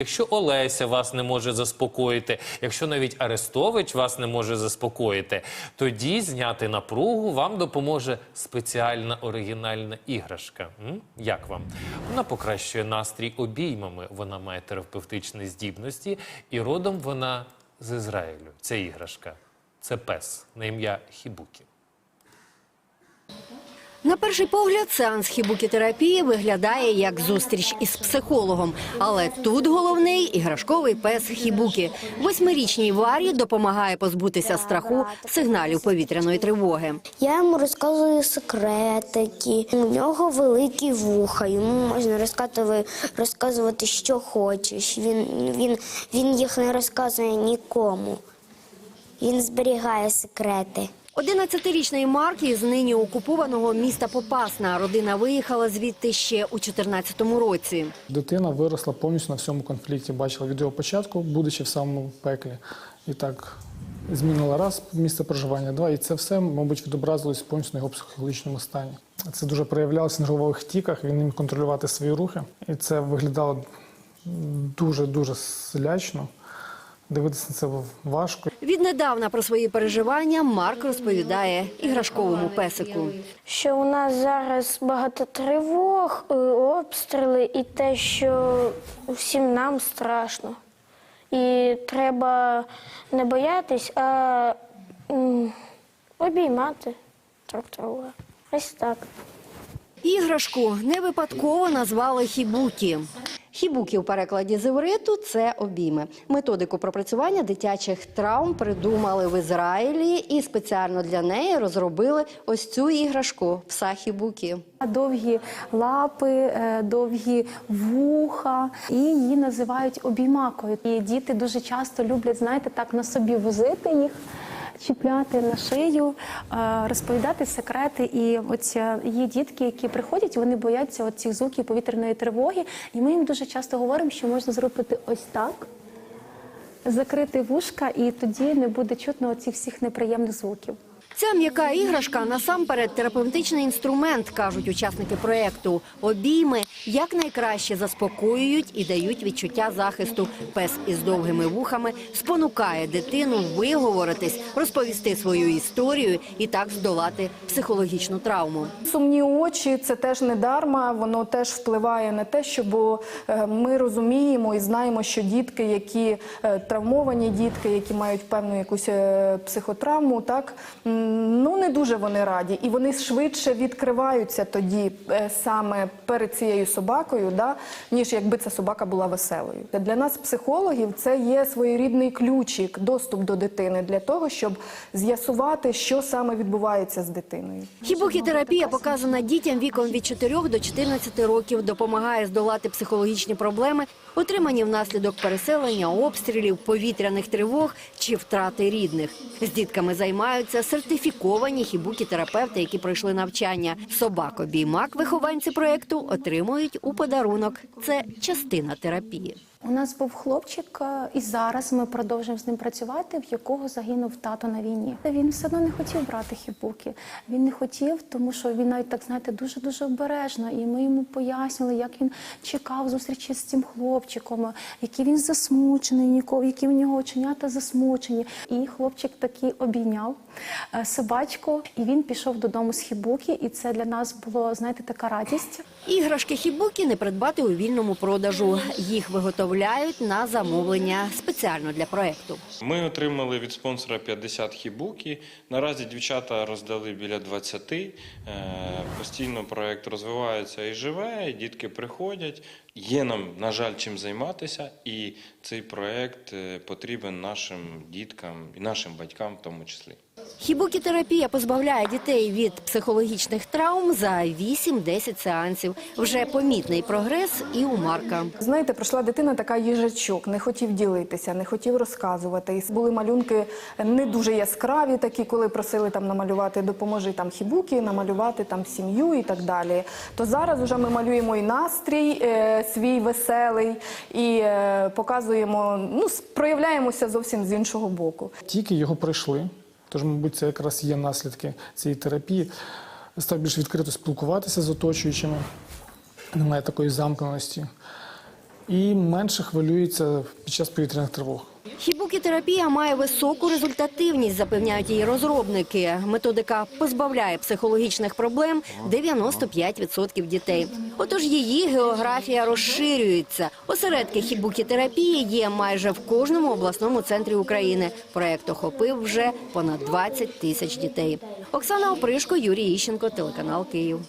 Якщо Олеся вас не може заспокоїти, якщо навіть Арестович вас не може заспокоїти, тоді зняти напругу вам допоможе спеціальна оригінальна іграшка. Як вам? Вона покращує настрій обіймами, вона має терапевтичні здібності, і родом вона з Ізраїлю. Ця іграшка це пес на ім'я Хібукі. На перший погляд, сеанс хібукітерапії виглядає як зустріч із психологом. Але тут головний іграшковий пес хібукі. Восьмирічній Варі допомагає позбутися страху сигналів повітряної тривоги. Я йому розказую секретики. У нього великі вуха. Йому можна розказувати, розказувати, що хочеш. Він, він, він їх не розказує нікому. Він зберігає секрети. 11-річний Марк із нині окупованого міста Попасна. Родина виїхала звідти ще у 14-му році. Дитина виросла повністю на всьому конфлікті. Бачила від його початку, будучи в самому пеклі. І так змінила раз місце проживання, два. І це все, мабуть, відобразилось повністю на його психологічному стані. Це дуже проявлялося на нервових тіках, він не міг контролювати свої рухи. І це виглядало дуже-дуже лячно. Дивитися на це важко. Віднедавна про свої переживання Марк розповідає іграшковому песику. що у нас зараз багато тривог, е, обстріли і те, що всім нам страшно. І треба не боятись, а обіймати друг друга. Ось так. Іграшку не випадково назвали хібукі. Хібукі у перекладі з івриту – це обійми. Методику пропрацювання дитячих травм придумали в Ізраїлі і спеціально для неї розробили ось цю іграшку пса хібукі. Довгі лапи, е, довгі вуха, і її називають обіймакою. І діти дуже часто люблять, знаєте, так на собі возити їх. Чіпляти на шию, е, розповідати секрети. І от е, є дітки, які приходять, вони бояться от цих звуків повітряної тривоги. І ми їм дуже часто говоримо, що можна зробити ось так, закрити вушка, і тоді не буде чутно оцих всіх неприємних звуків. Ця м'яка іграшка насамперед терапевтичний інструмент, кажуть учасники проєкту. Обійми якнайкраще заспокоюють і дають відчуття захисту. Пес із довгими вухами спонукає дитину виговоритись, розповісти свою історію і так здолати психологічну травму. Сумні очі це теж не дарма, воно теж впливає на те, щоб е, ми розуміємо і знаємо, що дітки, які е, травмовані дітки, які мають певну якусь е, психотравму, так ну не дуже вони раді, і вони швидше відкриваються тоді е, саме перед цією собакою, да, ніж якби ця собака була веселою. Для нас, психологів, це є своєрідний ключик, доступ до дитини для того, щоб з'ясувати, що саме відбувається з дитиною. Хібукітерапія показана дітям віком від 4 до 14 років, допомагає здолати психологічні проблеми, отримані внаслідок переселення, обстрілів, повітряних тривог чи втрати рідних. З дітками займаються сертифіковані хібукі-терапевти, які пройшли навчання. Собак обіймак вихованці проєкту отримують у подарунок. Це частина терапії. У нас був хлопчик, е, і зараз ми продовжуємо з ним працювати, в якого загинув тато на війні. Він все одно не хотів брати хібуки. Він не хотів, тому що він навіть так знаєте дуже дуже обережно. І ми йому пояснили, як він чекав зустрічі з цим хлопчиком, який він засмучений, ніко- які в нього оченята засмучені. І хлопчик такий обійняв е, собачку, і він пішов додому з хібуки. І це для нас було знаєте така радість. Іграшки хібукі не придбати у вільному продажу. Їх виготовляють на замовлення спеціально для проєкту. Ми отримали від спонсора 50 хібуки. Наразі дівчата роздали біля 20. Е, Постійно проект розвивається і живе, дітки приходять. Є нам, на жаль, чим займатися, і цей проект е, потрібен нашим діткам і нашим батькам в тому числі. Хібукітерапія позбавляє дітей від психологічних травм за 8-10 сеансів. Вже помітний прогрес і у Марка. Знаєте, прийшла дитина така їжачок, не хотів ділитися, не хотів розказувати. І були малюнки не дуже яскраві, такі, коли просили там намалювати допоможи там хібуки, намалювати там сім'ю і так далі. То зараз вже ми малюємо і настрій е, свій веселий, і е, показуємо, ну проявляємося зовсім з іншого боку. Тільки його пройшли, тож, мабуть, це якраз є наслідки цієї терапії. Став більш відкрито спілкуватися з оточуючими, немає такої замкненості. і менше хвилюється під час повітряних тривог. Хібукітерапія має високу результативність, запевняють її розробники. Методика позбавляє психологічних проблем 95% дітей. Отож її географія розширюється. Осередки хібукітерапії є майже в кожному обласному центрі України. Проект охопив вже понад 20 тисяч дітей. Оксана Опришко, Юрій Іщенко, телеканал Київ.